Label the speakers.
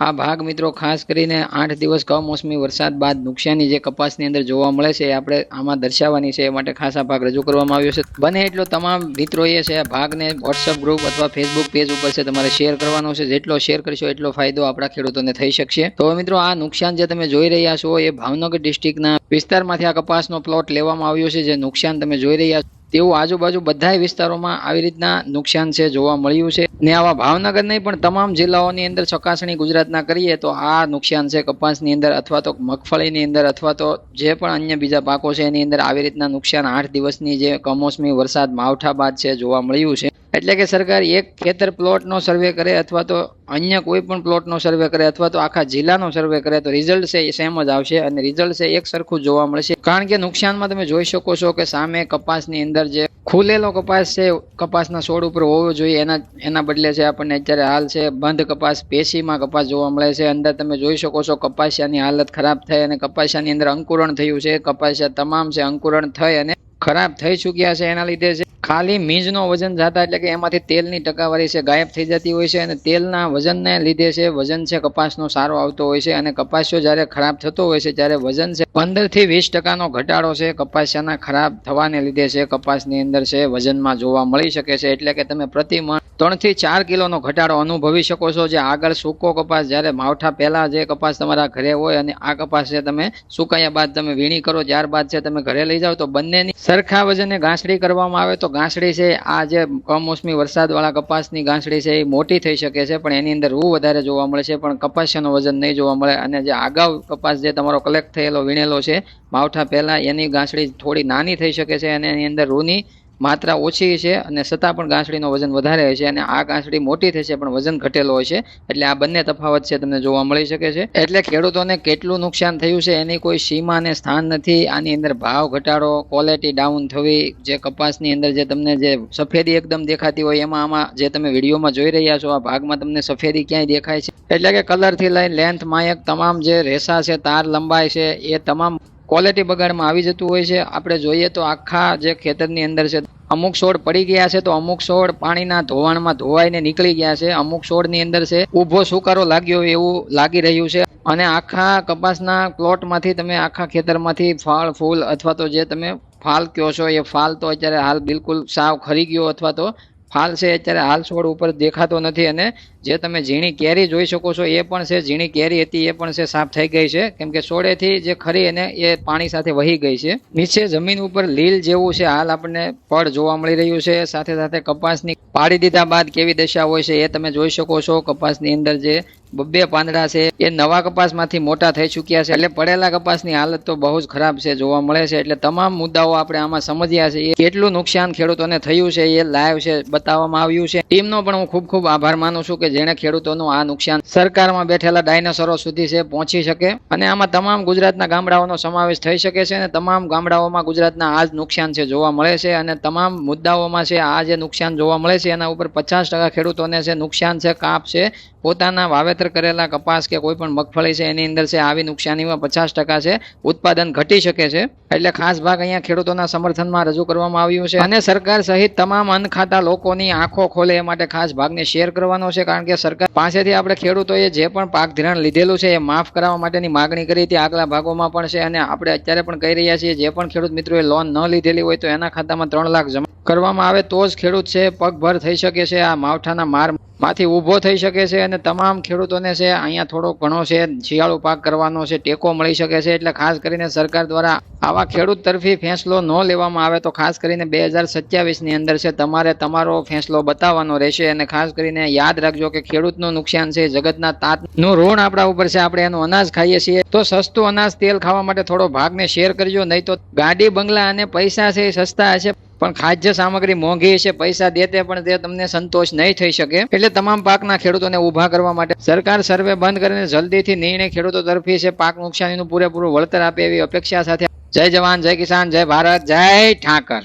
Speaker 1: આ ભાગ મિત્રો ખાસ કરીને આઠ દિવસ કમોસમી વરસાદ બાદ નુકસાની જે કપાસની અંદર જોવા મળે છે આપણે આમાં દર્શાવવાની છે એ માટે ખાસ આ ભાગ રજૂ કરવામાં આવ્યો છે. બને એટલો તમામ મિત્રોએ છે આ ભાગને વોટ્સઅપ ગ્રુપ અથવા ફેસબુક પેજ ઉપર છે તમારે શેર કરવાનો છે. જેટલો શેર કરશો એટલો ફાયદો આપણા ખેડૂતોને થઈ શકશે. તો મિત્રો આ નુકસાન જે તમે જોઈ રહ્યા છો એ ભાવનગર ડિસ્ટ્રિક્ટના વિસ્તારમાંથી આ કપાસનો પ્લોટ લેવામાં આવ્યો છે. જે નુકસાન તમે જોઈ રહ્યા છો તેવું આજુબાજુ બધાય વિસ્તારોમાં આવી રીતના નુકસાન છે, જોવા મળ્યું છે. ને આવા ભાવનગર નહીં, પણ તમામ જિલ્લાઓની અંદર ચકાસણી ગુજરાતના કરીએ તો આ નુકસાન છે કપાસની અંદર અથવા તો મગફળીની અંદર અથવા તો જે પણ અન્ય બીજા પાકો છે, એની અંદર આવી રીતના નુકસાન આઠ દિવસની જે કમોસમી વરસાદ માવઠા બાદ છે, જોવા મળ્યું છે. એટલે કે સરકાર એક ખેતર પ્લોટનો સર્વે કરે અથવા તો અન્ય કોઈ પણ પ્લોટનો સર્વે કરે અથવા તો આખા જિલ્લાનો સર્વે કરે તો રિઝલ્ટ છે એ સેમ જ આવશે અને રિઝલ્ટ છે એક સરખું જોવા મળશે. કારણ કે નુકસાનમાં તમે જોઈ શકો છો કે સામે કપાસની અંદર જે ખુલેલો કપાસ છે, કપાસના છોડ ઉપર હોવો જોઈએ. એના એના બદલે છે આપણને અત્યારે હાલ છે બંધ કપાસ, પેશીમાં કપાસ જોવા મળે છે. અંદર તમે જોઈ શકો છો કપાસિયાની હાલત ખરાબ થઈ અને કપાસિયાની અંદર અંકુરણ થયું છે. કપાસિયા તમામ છે, અંકુરણ થઈ અને ખરાબ થઈ ચૂક્યા છે. એના લીધે છે ખાલી મીંજનો વજન જાતા એટલે કે એમાંથી તેલની ટકાવારી છે, ગાયબ થઈ જતી હોય છે અને તેલના વજનને લીધે છે, વજન છે, કપાસનો સારો આવતો હોય છે અને કપાસિયો જ્યારે ખરાબ થતો હોય છે ત્યારે વજન છે પંદરથી વીસ ટકાનો ઘટાડો છે, કપાસિયાના ખરાબ થવાને લીધે છે, કપાસની અંદર છે, વજનમાં જોવા મળી શકે છે એટલે કે તમે પ્રતિ મણ ત્રણથી ચાર કિલોનો ઘટાડો અનુભવી શકો છો. જે આગળ સૂકો કપાસ, જ્યારે માવઠા પહેલાં જે કપાસ તમારા ઘરે હોય અને આ કપાસ છે તમે સુકાયા બાદ તમે વીણી કરો ત્યારબાદ છે તમે ઘરે લઈ જાઓ, તો બંનેની સરખા વજને ગાંસડી કરવામાં આવે. તો ગાંસડી છે, આ જે કમોસમી વરસાદવાળા કપાસની ગાંસડી છે, એ મોટી થઈ શકે છે, પણ એની અંદર રૂ વધારે જોવા મળે છે, પણ કપાસિયાનો વજન નહીં જોવા મળે. અને જે અગાઉ કપાસ જે તમારો કલેક્ટ થયેલો, વીણેલો છે, માવઠા પહેલાં એની ગાંસડી થોડી નાની થઈ શકે છે અને એની અંદર રૂની માત્રા ઓછી છે અને છતાં પણ ગાંસડીનો વજન વધારે છે અને આ ગાંસડી મોટી થશે પણ વજન ઘટેલો હોય છે. એટલે આ બંને તફાવત છે તમને જોવા મળી શકે છે. એટલે ખેડૂતોને કેટલું નુકસાન થયું છે એની કોઈ સીમા અને સ્થાન નથી. આની અંદર ભાવ ઘટાડો ક્વોલિટી ડાઉન થવી, જે કપાસની અંદર જે તમને જે સફેદી એકદમ દેખાતી હોય એમાં આમાં જે તમે વિડીયોમાં જોઈ રહ્યા છો, આ ભાગમાં તમને સફેદી ક્યાંય દેખાય છે. એટલે કે કલરથી લઈને લેન્થ માયક, તમામ જે રેસા છે, તાર લંબાઈ છે, એ તમામ ક્વોલિટી બગાડમાં આવી જતું હોય છે. આપણે જોઈએ તો આખા જે ખેતરની અંદર છે અમુક છોડ પડી ગયા છે તો અમુક છોડ પાણીના ધોવાણમાં ધોવાઈને નીકળી ગયા છે. અમુક છોડની અંદર છે, ઊભો સુકારો લાગ્યો એવું લાગી રહ્યું છે. અને આખા કપાસના પ્લોટમાંથી તમે આખા ખેતરમાંથી ફળ, ફૂલ અથવા તો જે તમે ફાલ કયો છો, એ ફાલ તો અત્યારે હાલ બિલકુલ સાવ ખરી ગયો અથવા તો ફાલ છે, અત્યારે હાલ છોડ ઉપર દેખાતો નથી અને જે તમે ઝીણી કેરી જોઈ શકો છો, એ પણ છે, ઝીણી કેરી હતી, એ પણ છે, સાફ થઈ ગઈ છે. કેમ કે સોડેથી જે ખરી એને, એ પાણી સાથે વહી ગઈ છે. નીચે જમીન ઉપર લીલ જેવું છે, હાલ આપણને પડ જોવા મળી રહ્યું છે. સાથે સાથે કપાસની પાડી દીધા બાદ કેવી દશા હોય છે, એ તમે જોઈ શકો છો. કપાસની અંદર જે બબ્બે પાંદડા છે, એ નવા કપાસમાંથી મોટા થઈ ચૂક્યા છે. એટલે પડેલા કપાસની હાલત તો બહુ જ ખરાબ છે, જોવા મળે છે. એટલે તમામ મુદ્દાઓ આપણે આમાં સમજ્યા છે કેટલું નુકસાન ખેડૂતોને થયું છે, એ લાઈવ છે, બતાવવામાં આવ્યું છે. ટીમનો પણ હું ખૂબ ખૂબ આભાર માનું છું કે જેણે ખેડૂતોનું આ નુકસાન સરકારમાં બેઠેલા ડાયનાસોરો સુધી છે, પહોંચી શકે. અને આમાં તમામ ગુજરાતના ગામડાઓનો સમાવેશ થઈ શકે છે અને તમામ ગામડાઓમાં ગુજરાતના આ જ નુકસાન છે જોવા મળે છે અને તમામ મુદ્દાઓમાં છે આ જે નુકસાન જોવા મળે છે, એના ઉપર પચાસ ટકા ખેડૂતોને છે નુકસાન છે, કાપ છે. પોતાના વાવેતર કરેલા કપાસ કે કોઈ પણ મગફળી છે, એની અંદર છે, આવી નુકસાનીમાં પચાસ ટકા છે, ઉત્પાદન ઘટી શકે છે. એટલે ખાસ ભાગ અહીંયા ખેડૂતોના સમર્થનમાં રજૂ કરવામાં આવ્યું છે. અને સરકાર સહિત તમામ અનખાતા લોકોની આંખો ખોલે એ માટે ખાસ ભાગને શેર કરવાનો છે, કારણ કે સરકાર પાસેથી આપણે ખેડૂતોએ જે પણ પાક ધિરાણ લીધેલું છે, એ માફ કરાવવા માટેની માગણી કરી હતી આગલા ભાગોમાં પણ છે. અને આપણે અત્યારે પણ કહી રહ્યા છીએ, જે પણ ખેડૂત મિત્રોએ લોન ન લીધેલી હોય તો એના ખાતામાં ત્રણ લાખ જમા કરવામાં આવે તો જ ખેડૂત છે, પગભર થઈ શકે છે. આ માવઠાના માર માંથી ઊભો થઈ શકે છે અને તમામ ખેડૂતોને છે, અહીંયા થોડો ઘણો છે, શિયાળુ પાક કરવાનો છે, ટેકો મળી શકે છે, એટલે ખાસ કરીને સરકાર દ્વારા આવા ખેડૂત તરફી ફેંસલો ન લેવામાં આવે તો ખાસ કરીને બે હજાર સત્યાવીસની અંદર છે, તમારે તમારો ફેંસલો બતાવવાનો રહેશે અને ખાસ કરીને યાદ રાખજો કે ખેડૂતનું નુકસાન છે, જગતના તાતનું ઋણ આપણા ઉપર છે, આપણે એનું અનાજ ખાઈએ છીએ. તો સસ્તું અનાજ તેલ ખાવા માટે થોડો ભાગને શેર કરજો, નહીં તો ગાડી, બંગલા અને પૈસા છે એ સસ્તા હશે. પણ ખાદ્ય સામગ્રી મોંઘી છે, પૈસા દેતે પણ તે તમને સંતોષ નહીં થઈ શકે. એટલે તમામ પાકના ખેડૂતોને ઊભા કરવા માટે સરકાર સર્વે બંધ કરીને જલ્દીથી નિર્ણય ખેડૂતો તરફી છે, પાક નુકસાનીનું પૂરેપૂરું વળતર આપે એવી અપેક્ષા સાથે. જય જવાન, જય કિસાન, જય ભારત, જય ઠાકર.